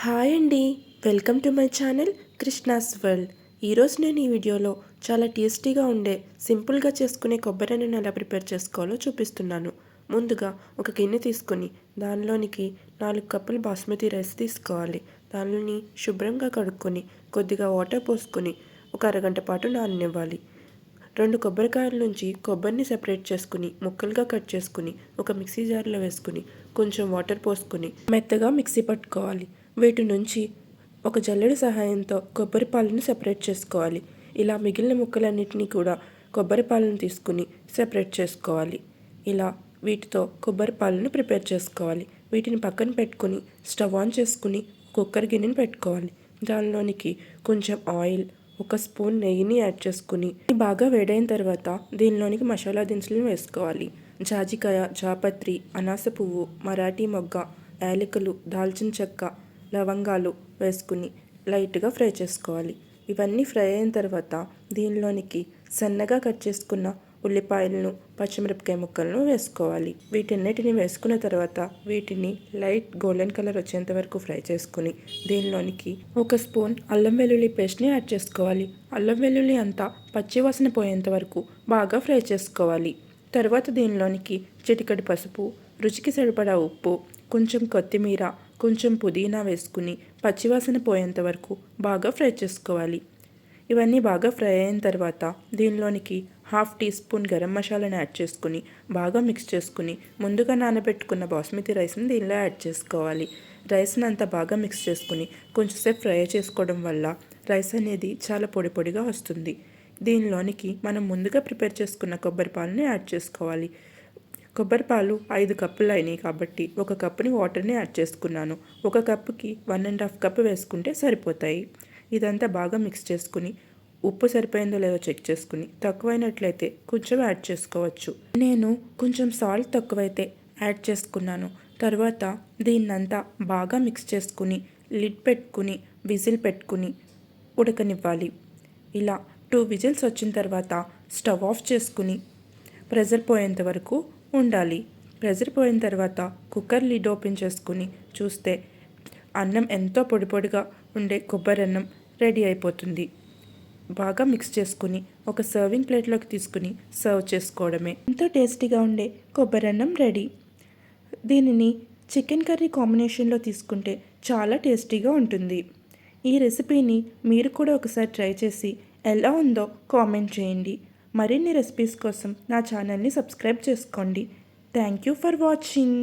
Hi అండి. Welcome to my channel Krishna's world. ఈరోజు నేను ఈ వీడియోలో చాలా టేస్టీగా ఉండే సింపుల్గా చేసుకునే కొబ్బరి నేను ఎలా ప్రిపేర్ చేసుకోవాలో చూపిస్తున్నాను. ముందుగా ఒక గిన్నె తీసుకుని దానిలోనికి నాలుగు కప్పులు బాస్మతి రైస్ తీసుకోవాలి. దానిని శుభ్రంగా కడుక్కొని కొద్దిగా వాటర్ పోసుకొని ఒక అరగంట పాటు నాననివ్వాలి. రెండు కొబ్బరికాయల నుంచి కొబ్బరిని సెపరేట్ చేసుకుని ముక్కలుగా కట్ చేసుకుని ఒక మిక్సీ జార్లో వేసుకుని కొంచెం వాటర్ పోసుకుని మెత్తగా మిక్సీ పట్టుకోవాలి. వీటి నుంచి ఒక జల్లెడ సహాయంతో కొబ్బరి పాలను సెపరేట్ చేసుకోవాలి. ఇలా మిగిలిన ముక్కలన్నిటినీ కూడా కొబ్బరి పాలను తీసుకుని సెపరేట్ చేసుకోవాలి. ఇలా వీటితో కొబ్బరి పాలను ప్రిపేర్ చేసుకోవాలి. వీటిని పక్కన పెట్టుకుని స్టవ్ ఆన్ చేసుకుని కుక్కర్ గిన్నెని పెట్టుకోవాలి. దానిలోనికి కొంచెం ఆయిల్ ఒక స్పూన్ నెయ్యిని యాడ్ చేసుకుని బాగా వేడైన తర్వాత దీనిలోనికి మసాలా దినుసులను వేసుకోవాలి. జాజికాయ జాపత్రి అనాస పువ్వు మరాఠీ మొగ్గ యాలకులు దాల్చిన చెక్క లవంగాలు వేసుకుని లైట్గా ఫ్రై చేసుకోవాలి. ఇవన్నీ ఫ్రై అయిన తర్వాత దీనిలోనికి సన్నగా కట్ చేసుకున్న ఉల్లిపాయలను పచ్చిమిరపకాయ ముక్కలను వేసుకోవాలి. వీటన్నిటిని వేసుకున్న తర్వాత వీటిని లైట్ గోల్డెన్ కలర్ వచ్చేంత వరకు ఫ్రై చేసుకుని దీనిలోనికి ఒక స్పూన్ అల్లం వెల్లుల్లి పేస్ట్ని యాడ్ చేసుకోవాలి. అల్లం వెల్లుల్లి అంతా పచ్చివాసన పోయేంత వరకు బాగా ఫ్రై చేసుకోవాలి. తర్వాత దీనిలోనికి చిటికడి పసుపు రుచికి సరిపడా ఉప్పు కొంచెం కొత్తిమీర కొంచెం పుదీనా వేసుకుని పచ్చివాసన పోయేంత వరకు బాగా ఫ్రై చేసుకోవాలి. ఇవన్నీ బాగా ఫ్రై అయిన తర్వాత దీనిలోనికి హాఫ్ టీ స్పూన్ గరం మసాలాను యాడ్ చేసుకుని బాగా మిక్స్ చేసుకుని ముందుగా నానబెట్టుకున్న బాస్మతి రైస్ని దీనిలో యాడ్ చేసుకోవాలి. రైస్ని అంతా బాగా మిక్స్ చేసుకుని కొంచెంసేపు ఫ్రై చేసుకోవడం వల్ల రైస్ అనేది చాలా పొడి పొడిగా వస్తుంది. దీనిలోనికి మనం ముందుగా ప్రిపేర్ చేసుకున్న కొబ్బరి పాలను యాడ్ చేసుకోవాలి. కొబ్బరి పాలు ఐదు కప్పులు అయినాయి కాబట్టి ఒక కప్పుని వాటర్ని యాడ్ చేసుకున్నాను. ఒక కప్పుకి వన్ అండ్ హాఫ్ కప్ వేసుకుంటే సరిపోతాయి. ఇదంతా బాగా మిక్స్ చేసుకుని ఉప్పు సరిపోయిందో లేదో చెక్ చేసుకుని తక్కువైనట్లయితే కొంచెం యాడ్ చేసుకోవచ్చు. నేను కొంచెం సాల్ట్ తక్కువైతే యాడ్ చేసుకున్నాను. తర్వాత దీన్నంతా బాగా మిక్స్ చేసుకుని లిడ్ పెట్టుకుని విజిల్ పెట్టుకుని ఉడకనివ్వాలి. ఇలా టూ విజిల్స్ వచ్చిన తర్వాత స్టవ్ ఆఫ్ చేసుకుని ప్రెజర్ పోయేంత వరకు ఉండాలి. ప్రెజర్ పోయిన తర్వాత కుక్కర్ లిడ్ ఓపెన్ చేసుకుని చూస్తే అన్నం ఎంతో పొడి పొడిగా ఉండే కొబ్బరి అన్నం రెడీ అయిపోతుంది. బాగా మిక్స్ చేసుకుని ఒక సర్వింగ్ ప్లేట్లోకి తీసుకుని సర్వ్ చేసుకోవడమే. ఎంతో టేస్టీగా ఉండే కొబ్బరి అన్నం రెడీ. దీనిని చికెన్ కర్రీ కాంబినేషన్లో తీసుకుంటే చాలా టేస్టీగా ఉంటుంది. ఈ రెసిపీని మీరు కూడా ఒకసారి ట్రై చేసి ఎలా ఉందో కామెంట్ చేయండి. మరిన్ని రెసిపీస్ కోసం నా ఛానల్ని సబ్స్క్రైబ్ చేసుకోండి. Thank you for watching